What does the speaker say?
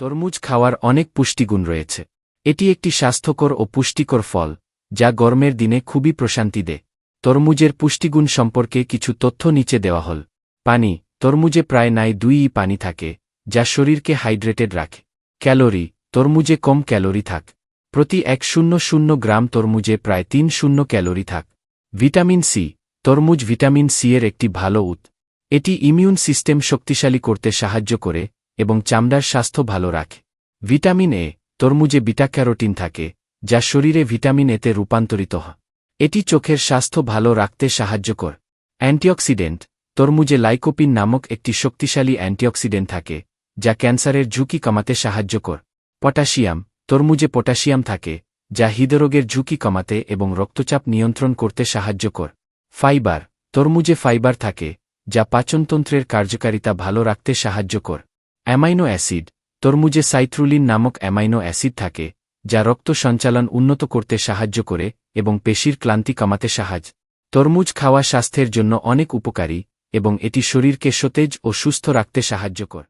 তরমুজ খাওয়ার অনেক পুষ্টিগুণ রয়েছে। এটি একটি স্বাস্থ্যকর ও পুষ্টিকর ফল, যা গরমের দিনে খুবই প্রশান্তি দেয়। তরমুজের পুষ্টিগুণ সম্পর্কে কিছু তথ্য নিচে দেওয়া হল। পানি, তরমুজে প্রায় নাই দুইই পানি থাকে, যা শরীরকে হাইড্রেটেড রাখে। ক্যালোরি, তরমুজে কম ক্যালোরি থাক। প্রতি এক শূন্য শূন্য গ্রাম তরমুজে প্রায় তিন শূন্য ক্যালোরি থাক। ভিটামিন সি, তরমুজ ভিটামিন সি এর একটি ভালো উৎ। এটি ইমিউন সিস্টেম শক্তিশালী করতে সাহায্য করে এবং চামড়ার স্বাস্থ্য ভালো রাখে। ভিটামিন এ, তরমুজে বিটাক্যারোটিন থাকে, যা শরীরে ভিটামিন এতে রূপান্তরিত হয়। এটি চোখের স্বাস্থ্য ভালো রাখতে সাহায্য কর। অ্যান্টিঅক্সিডেন্ট, তরমুজে লাইকোপিন নামক একটি শক্তিশালী অ্যান্টিঅক্সিডেন্ট থাকে, যা ক্যান্সারের ঝুঁকি কমাতে সাহায্য কর। পটাশিয়াম, তরমুজে পটাশিয়াম থাকে, যা হৃদরোগের ঝুঁকি কমাতে এবং রক্তচাপ নিয়ন্ত্রণ করতে সাহায্য কর। ফাইবার, তরমুজে ফাইবার থাকে, যা পাচনতন্ত্রের কার্যকারিতা ভালো রাখতে সাহায্য কর। অ্যামাইনো অ্যাসিড, তরমুজে সাইথ্রুলিন নামক অ্যামাইনো অ্যাসিড থাকে, যা রক্ত সঞ্চালন উন্নত করতে সাহায্য করে এবং পেশির ক্লান্তি কমাতে সাহায্য। তরমুজ খাওয়া স্বাস্থ্যের জন্য অনেক উপকারী এবং এটি শরীরকে সতেজ ও সুস্থ রাখতে সাহায্য কর।